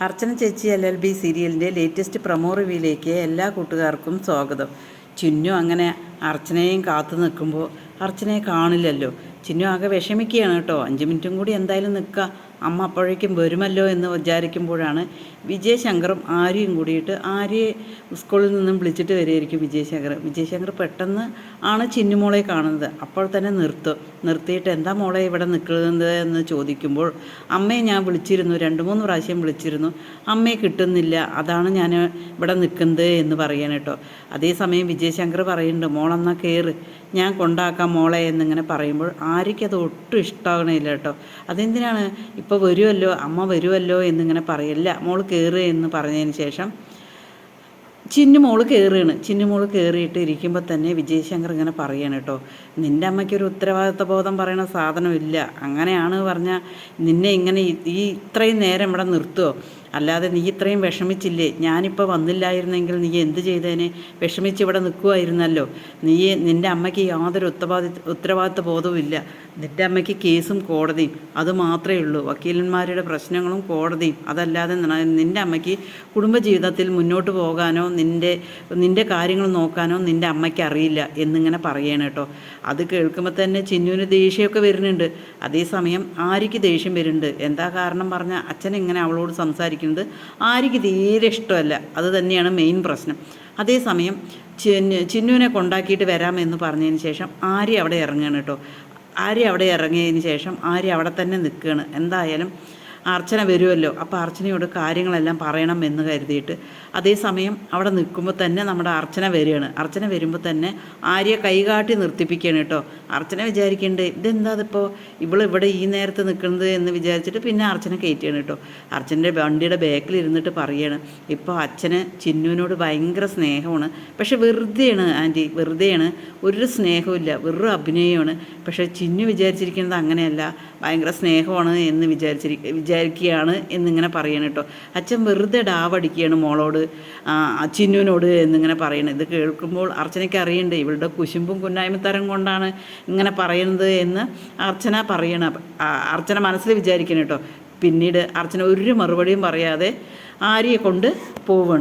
അർച്ചന ചേച്ചി L L B സീരിയലിന്റെ latest promo റിവ്യൂയിലേക്ക് എല്ലാ കൂട്ടുകാർക്കും സ്വാഗതം. ചിന്നു അങ്ങനെ അർച്ചനയും കാത്തു നിൽക്കുമ്പോൾ അർച്ചനയെ കാണില്ലല്ലോ. ചിന്നു ആകെ വിഷമിക്കുകയാണ് കേട്ടോ. അഞ്ച് മിനിറ്റും കൂടി എന്തായാലും നിൽക്കുക അമ്മ അപ്പോഴേക്കും വരുമല്ലോ എന്ന് വിചാരിക്കുമ്പോഴാണ് വിജയശങ്കറും ആര്യയും കൂടിയിട്ട് ആര്യയെ സ്കൂളിൽ നിന്നും വിളിച്ചിട്ട് വരികയായിരിക്കും വിജയശങ്കർ. വിജയശങ്കർ പെട്ടെന്ന് ആണ് ചിന്നുമോളെ കാണുന്നത്. അപ്പോൾ തന്നെ നിർത്തും. നിർത്തിയിട്ട് എന്താ മോളെ ഇവിടെ നിൽക്കുന്നത് എന്ന് ചോദിക്കുമ്പോൾ അമ്മയെ ഞാൻ വിളിച്ചിരുന്നു. രണ്ട് മൂന്ന് പ്രാവശ്യം വിളിച്ചിരുന്നു. അമ്മയെ കിട്ടുന്നില്ല. അതാണ് ഞാൻ ഇവിടെ നിൽക്കുന്നത് എന്ന് പറയാൻ കേട്ടോ. അതേസമയം വിജയശങ്കർ പറയുന്നുണ്ട് മോളെന്നാ കയറ് ഞാൻ കൊണ്ടാക്കാം മോളെ എന്നിങ്ങനെ പറയുമ്പോൾ ആര്യയ്ക്കത് ഒട്ടും ഇഷ്ടമാകണില്ല കേട്ടോ. അതെന്തിനാണ്? ഇപ്പോൾ വരുമല്ലോ അമ്മ വരുമല്ലോ എന്നിങ്ങനെ പറയില്ല മോൾ കയറുക എന്ന് പറഞ്ഞതിന് ശേഷം ചിന്നു മോൾ കയറുകയാണ് ചിന്നു മോൾ കയറിയിട്ട് ഇരിക്കുമ്പോൾ തന്നെ വിജയശങ്കർ ഇങ്ങനെ പറയാണ് കേട്ടോ നിന്റെ അമ്മയ്ക്കൊരു ഉത്തരവാദിത്വ ബോധം പറയണ സാധനമില്ല. അങ്ങനെയാണ് പറഞ്ഞാൽ നിന്നെ ഇങ്ങനെ ഈ- ഇത്രയും നേരം ഇവിടെ നിർത്തുമോ അല്ലാതെ നീ ഇത്രയും വിഷമിച്ചില്ലേ? ഞാനിപ്പോൾ വന്നില്ലായിരുന്നെങ്കിൽ നീ എന്ത് ചെയ്തേനെ? വിഷമിച്ച് ഇവിടെ നിൽക്കുമായിരുന്നല്ലോ നീ നിന്റെ അമ്മയ്ക്ക് യാതൊരു ഉത്തരവാദി ഉത്തരവാദിത്വ ബോധവും ഇല്ല. നിന്റെ അമ്മയ്ക്ക് കേസും കോടതിയും. അത് മാത്രമേ ഉള്ളൂ. വക്കീലന്മാരുടെ പ്രശ്നങ്ങളും കോടതിയും. അതല്ലാതെ നിന്റെ അമ്മയ്ക്ക് കുടുംബജീവിതത്തിൽ മുന്നോട്ട് പോകാനോ നിന്റെ നിന്റെ കാര്യങ്ങൾ നോക്കാനോ നിന്റെ അമ്മയ്ക്ക് അറിയില്ല എന്നിങ്ങനെ പറയണം കേട്ടോ. അത് കേൾക്കുമ്പോൾ തന്നെ ചിന്നുവിന് ദേഷ്യമൊക്കെ വരുന്നുണ്ട്. അതേസമയം ആര്യയ്ക്ക് ദേഷ്യം വരുന്നുണ്ട്. എന്താ കാരണം പറഞ്ഞാൽ അച്ഛൻ ഇങ്ങനെ അവളോട് സംസാരിക്കുന്നത് ആര്യയ്ക്ക് തീരെ ഇഷ്ടമല്ല. അത് തന്നെയാണ് മെയിൻ പ്രശ്നം. അതേസമയം ചിന്നു ചിന്നുവിനെ കൊണ്ടാക്കിയിട്ട് വരാമെന്ന് പറഞ്ഞതിന് ശേഷം ആര്യ അവിടെ ഇറങ്ങുകയാണ് കേട്ടോ. ആര്യ അവിടെ ഇറങ്ങിയതിന് ശേഷം ആര്യ അവിടെ തന്നെ നിൽക്കുകയാണ്. എന്തായാലും അർച്ചന വരുമല്ലോ. അപ്പോൾ അർച്ചനയോട് കാര്യങ്ങളെല്ലാം പറയണം എന്ന് കരുതിയിട്ട് അതേസമയം അവിടെ നിൽക്കുമ്പോൾ തന്നെ നമ്മുടെ അർച്ചന വരികയാണ്. അർച്ചന വരുമ്പോൾ തന്നെ ആര്യ കൈകാട്ടി നിർത്തിപ്പിക്കുകയാണ് കേട്ടോ. അർച്ചന വിചാരിക്കേണ്ടത് ഇതെന്താ അതിപ്പോൾ ഇവളിവിടെ ഈ നേരത്ത് നിൽക്കുന്നത്? എന്ന് വിചാരിച്ചിട്ട് പിന്നെ അർച്ചന കയറ്റിയാണ് കേട്ടോ. അർച്ചന്റെ വണ്ടിയുടെ ബാക്കിൽ ഇരുന്നിട്ട് പറയാണ് ഇപ്പോൾ അച്ഛന് ചിന്നുവിനോട് ഭയങ്കര സ്നേഹമാണ്. പക്ഷെ വെറുതെയാണ് ആന്റി വെറുതെയാണ്. ഒരു സ്നേഹമില്ല വെറും അഭിനയമാണ്. പക്ഷേ ചിന്നു വിചാരിച്ചിരിക്കുന്നത് അങ്ങനെയല്ല. ഭയങ്കര സ്നേഹമാണ് എന്ന് വിചാരിച്ചിരി വിചാരിക്കുകയാണ് എന്നിങ്ങനെ പറയണം കേട്ടോ. അച്ഛൻ വെറുതെ ഡാവടിക്കുകയാണ് മോളോട് ചിന്നുവിനോട് എന്നിങ്ങനെ പറയണം ഇത് കേൾക്കുമ്പോൾ അർച്ചനയ്ക്ക് അറിയണ്ടേ ഇവളുടെ കുശുമ്പും കുന്നായ്മ തരം കൊണ്ടാണ് ഇങ്ങനെ പറയുന്നത് എന്ന് അർച്ചന പറയണം അർച്ചന മനസ്സിൽ വിചാരിക്കണം കേട്ടോ. പിന്നീട് അർച്ചന ഒരു മറുപടിയും പറയാതെ ആര്യയെ കൊണ്ട് പോവുകയാണ്.